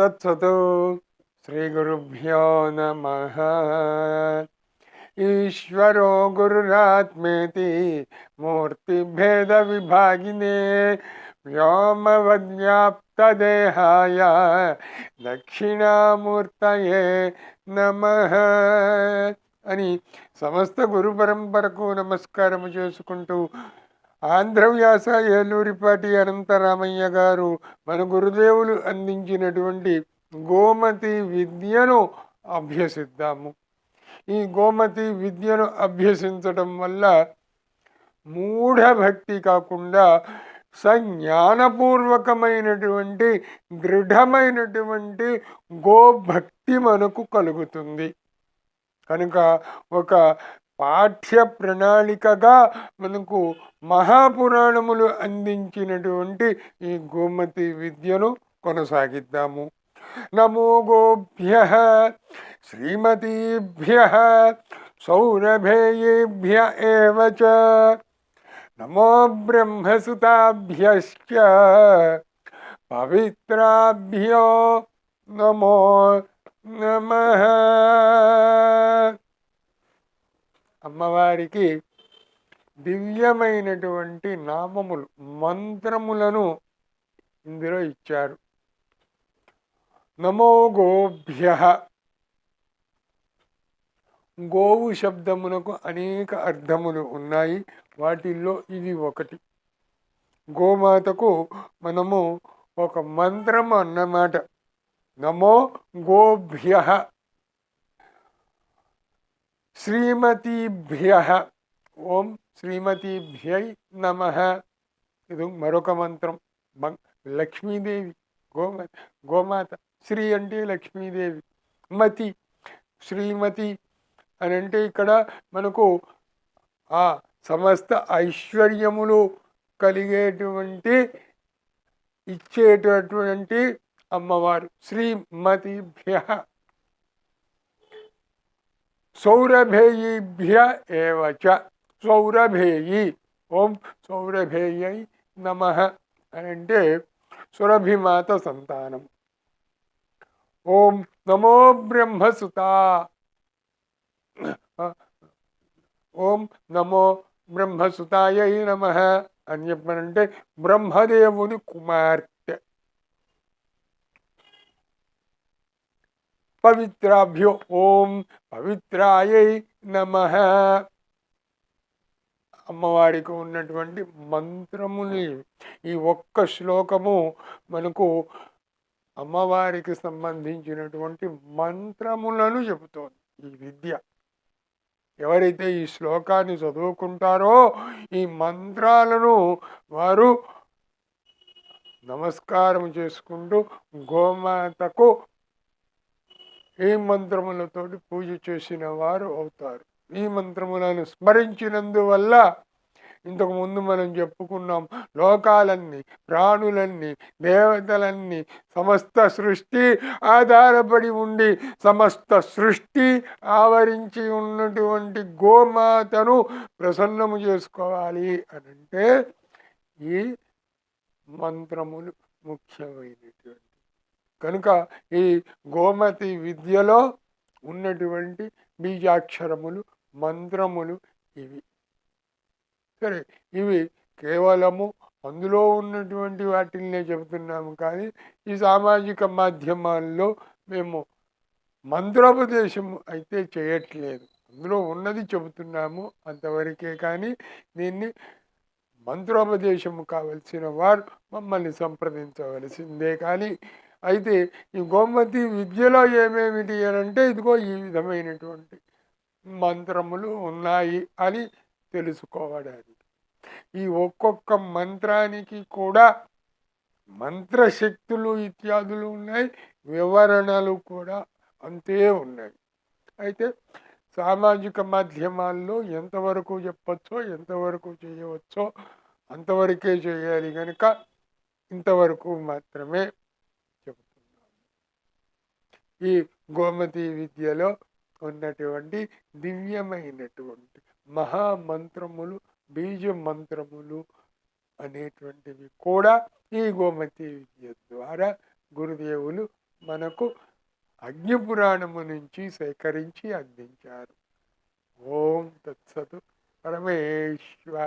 తత్సతు శ్రీ గురుభ్యో నమ ఈశ్వరో గురురాత్మేతి మూర్తిభేద విభాగినే వ్యోమవద్వ్యాప్తదేహాయ దక్షిణామూర్తయే నమ అని సమస్త గురు పరంపరకు నమస్కారము చేసుకుంటూ ఆంధ్రవ్యాస ఏలూరిపాటి అనంతరామయ్య గారు మన గురుదేవులు అందించినటువంటి గోమతి విద్యను అభ్యసిద్దాము. ఈ గోమతి విద్యను అభ్యసించటం వల్ల మూఢభక్తి కాకుండా సజ్ఞానపూర్వకమైనటువంటి దృఢమైనటువంటి గోభక్తి మనకు కలుగుతుంది. కనుక ఒక పాఠ్య ప్రణాళికగా మనకు మహాపురాణములు అందించినటువంటి ఈ గోమతి విద్యను కొనసాగిద్దాము. నమో గోభ్య శ్రీమతీభ్య సౌరభేయేభ్య ఏవచ నమో బ్రహ్మసుతాభ్యశ్చ. పవిత్రాభ్యో నమో నమ. అమ్మవారికి దివ్యమైనటువంటి నామములు మంత్రములను ఇందులో ఇచ్చారు. నమో గోభ్య. గోవు శబ్దమునకు అనేక అర్థములు ఉన్నాయి. వాటిల్లో ఇది ఒకటి. గోమాతకు మనము ఒక మంత్రము అన్నమాట. నమో గోభ్య. శ్రీమతీభ్య. ఓం శ్రీమతీభ్యై నమ. ఇది మరొక మంత్రం. బం- లక్ష్మీదేవి గోమాత గోమాత శ్రీ అంటే లక్ష్మీదేవి. మతి శ్రీమతి అని అంటే ఇక్కడ మనకు ఆ సమస్త ఐశ్వర్యములు కలిగేటువంటి ఇచ్చేటటువంటి అమ్మవారు. శ్రీమతిభ్య. సౌరభేయీభ్య ఏవచ సౌరభేయి. ఓం సౌరభేయై నమ అని అంటే సురభిమాత సంతానం. ఓం నమో బ్రహ్మసుత. ఓం నమో బ్రహ్మసుతాయై నమ అని చెప్పనంటే బ్రహ్మదేవుని కుమార్తె. పవిత్రాభ్యో ఓం పవిత్రాయై నమ అమ్మవారికి ఉన్నటువంటి మంత్రముని ఈ ఒక్క శ్లోకము మనకు అమ్మవారికి సంబంధించినటువంటి మంత్రములను చెబుతోంది ఈ విద్య. ఎవరైతే ఈ శ్లోకాన్ని చదువుకుంటారో ఈ మంత్రాలను వారు నమస్కారం చేసుకుంటూ గోమాతకు ఈ మంత్రములతోటి పూజ చేసిన వారు అవుతారు. ఈ మంత్రములను స్మరించినందువల్ల ఇంతకుముందు మనం చెప్పుకున్నాం లోకాలన్నీ ప్రాణులన్నీ దేవతలన్నీ సమస్త సృష్టి ఆధారపడి ఉండి సమస్త సృష్టి ఆవరించి ఉన్నటువంటి గోమాతను ప్రసన్నము చేసుకోవాలి అని అంటే ఈ మంత్రములు ముఖ్యమైనటువంటి కనుక ఈ గోమతి విద్యలో ఉన్నటువంటి బీజాక్షరములు మంత్రములు ఇవి. సరే ఇవి కేవలము అందులో ఉన్నటువంటి వాటిల్నే చెబుతున్నాము కానీ ఈ సామాజిక మాధ్యమాల్లో మేము మంత్రోపదేశం అయితే చేయట్లేదు. అందులో ఉన్నది చెబుతున్నాము అంతవరకే కానీ దీన్ని మంత్రోపదేశము కావలసిన వారు మమ్మల్ని సంప్రదించవలసిందే కానీ అయితే ఈ గోమతి విద్యలో ఏమేమిటి అని అంటే ఇదిగో ఈ విధమైనటువంటి మంత్రములు ఉన్నాయి అని తెలుసుకోవడానికి. ఈ ఒక్కొక్క మంత్రానికి కూడా మంత్రశక్తులు ఇత్యాదులు ఉన్నాయి వివరణలు కూడా అంతే ఉన్నాయి. అయితే సామాజిక మాధ్యమాల్లో ఎంతవరకు చెప్పచ్చో ఎంతవరకు చేయవచ్చో అంతవరకే చేయాలి కనుక ఇంతవరకు మాత్రమే ఈ గోమతి విద్యలో ఉన్నటువంటి దివ్యమైనటువంటి మహామంత్రములు బీజ మంత్రములు అనేటువంటివి కూడా ఈ గోమతి విద్య ద్వారా గురుదేవులు మనకు అగ్నిపురాణము నుంచి సేకరించి అందించారు. ఓం తత్సతు పరమేశ్వరార్పణమస్తు.